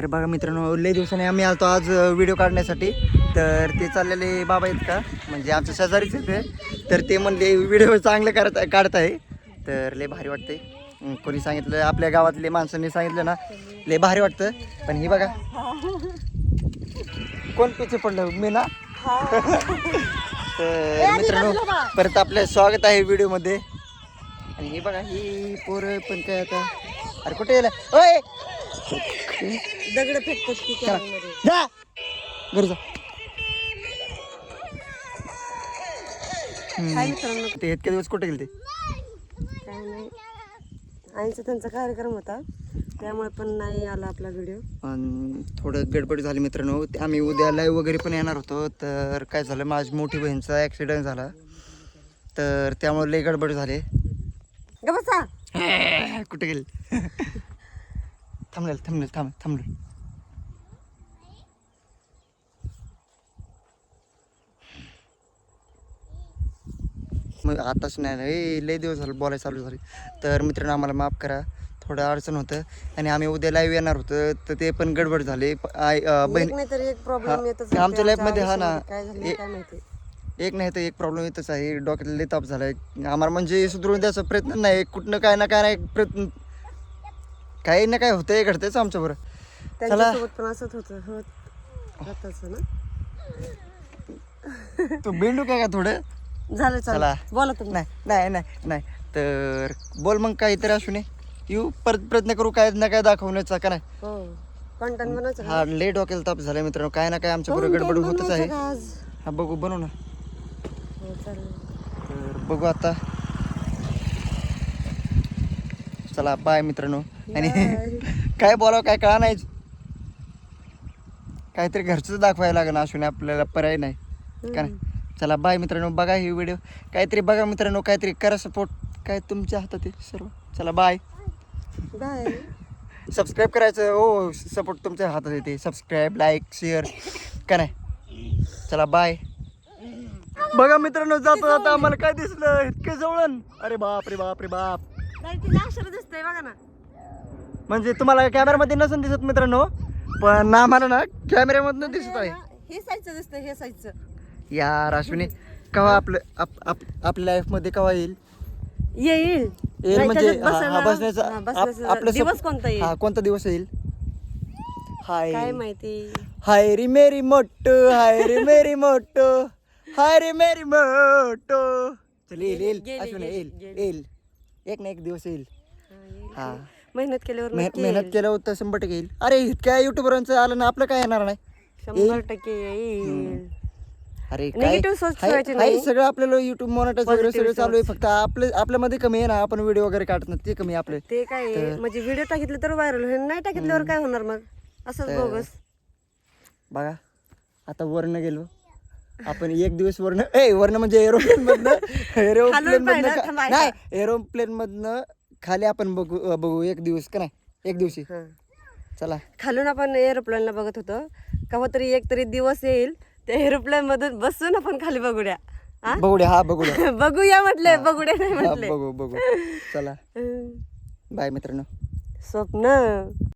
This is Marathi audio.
तर बघा मित्रांनो लय दिवसाने आम्ही आलतो आज व्हिडिओ काढण्यासाठी. तर ते चाललेले बाबा आहेत का? म्हणजे आमच्या शेजारीच आहेत ते. तर ते म्हणले व्हिडिओ चांगले करत काढत आहे. तर लय भारी वाटते कोणी सांगितलं आपल्या गावातले माणसांनी सांगितलं ना लय भारी वाटतं. पण ही बघा. कोण पिछे पडलं? मी ना? तर मित्रांनो परत आपलं स्वागत आहे व्हिडिओमध्ये आणि हे बघा ही पोरं पण काय आता? अरे कुठे गेला? ओय! दगड फेकतात की चला. कॅमेरामध्ये. जा! घरी जा. काय मित्रांनो? ते इतके दिवस कुठे गेले ते काय नाही. आईचा त्यांचा कार्यक्रम होता. त्यामुळे पण नाही आला आपला व्हिडिओ आणि थोडं गडबड झाली मित्रांनो. ते आम्ही उद्या लाईव्ह वगैरे पण येणार होतो. तर काय झालं माझी मोठी बहीणचा ॲक्सिडेंट झाला. तर त्यामुळे लई गडबड झाले. ग बसा. कुठे गेले? थांबलेल थांबलेल थांब थांबलेल मग आताच नाही लय दिवस झालं बोलायला चालू झाले. तर मित्रांनो आम्हाला माफ करा थोडं अडचण होतं. आणि आम्ही उद्या लाईव्ह येणार होतं तर ते पण गडबड झाले. एक बहीण हा, आमच्या असते life मध्ये हा ना. एक नाही तर एक प्रॉब्लेम येतच आहे. लय ताप झालाय. आम्हाला म्हणजे सुधारून द्यायचा प्रयत्न नाही. कुठनं काय ना काय नाही प्रयत्न काही ना काय होतंय घडतंयच आमच्या बरं त्यांच्यासोबत पण असंच होतं. होत होतच ना? तू बिंडू काय का थोडं? झालं चला. चला. बोला तुम्ही. नाही नाही नाही नाही. तर बोल मग काहीतरी असू नये येऊ परत प्रयत्न करू काय ना काय दाखवण्याचा का नाही? हो? हा लय डोक्याला ताप झालाय मित्रांनो. काय ना काय आमच्या बरोबर गडबड होतच आहे. हा बघू बनवू ना. हो तर बघू आता. चला बाय मित्रांनो. आणि काय बोलावं काय कळा नाहीच काहीतरी घरचं दाखवायला लागेल असून आपल्याला पर्याय नाही. का नाही? चला बाय मित्रांनो. बघा ही व्हिडिओ काहीतरी बघा मित्रांनो काहीतरी करा सपोर्ट काय तुमच्या हातात आहे सर्व. चला बाय बाय सबस्क्राईब करायचं. हो सपोर्ट तुमच्या हातात येते सबस्क्राईब लाईक शेअर का नाही? चला बाय बघा मित्रांनो जाता जाता आम्हाला काय दिसलं? इतके जवळण अरे बाप रे बाप रे बाप. तिला अक्षर दिसतंय बघा ना. म्हणजे तुम्हाला कॅमेरामध्ये नसून दिसत मित्रांनो पण आम्हाला ना कॅमेऱ्यामधनं दिसत आहे. हे साईजचं दिसतंय हे साईजचं. यार अश्विनी कवा आपलं आप- आप- आपल्या लाईफमध्ये कवा येईल? येईल. येईल नाही, म्हणजे त्याच्यात हा- बसायला- हा बसण्याचा हा, आप- बसण्याचा आपलं दिवस कोणता येईल? हा कोणता दिवस येईल? हाय. काय माहिती? हाय रे मेरी मोटो हाय रे मेरी मोटो हाय रे मेरी मोटो. चल येईल येईल. गेली, अश्विनी गेली, येईल गेली. येईल. एक ना एक दिवस येईल. हा. हा. मेहनत केल्यावर मेह- नक्की मेहनत येईल. केल्यावर तर शंभर टक्के येईल. अरे इतक्या युट्यूबरांचं आलं ना आपलं काय येणार नाही? शंभर टक्के येईल. अरे Negative ठेवायची नाही. सगळं आपल्याला युट्यूब मॉनिटाईज वगैरे Positive सगळं चालू आहे. फक्त आपले आपल्यामध्ये कमी आहे ना आपण व्हिडिओ वगैरे काढत नाही. ते कमी आहे आपले. ते काय आहे, म्हणजे व्हिडिओ टाकितले तर व्हायरल होईल. नाही टाकितल्यावर काय होणार मग? असंच बोगस. बघा. आता वर्ण गेलो. आपण एक दिवस वर्ण ए वर्ण म्हणजे एरोप्लेन मधनं एरोप्लेन मधनं नाही एरोप्लेन मधनं खाली आपण बघू बघू एक दिवस का नाही? एक दिवशी. चला. खालून आपण एरोप्लेनला बघत होतो. केव्हा तरी एक तरी दिवस येईल त्या एरोप्लेन मधून बसून आपण खाली बघूया? बघूया हा बघूया. बघूया म्हटले बघूया नाही म्हटले बघू बघू. चला. बाय मित्रांनो. स्वप्न.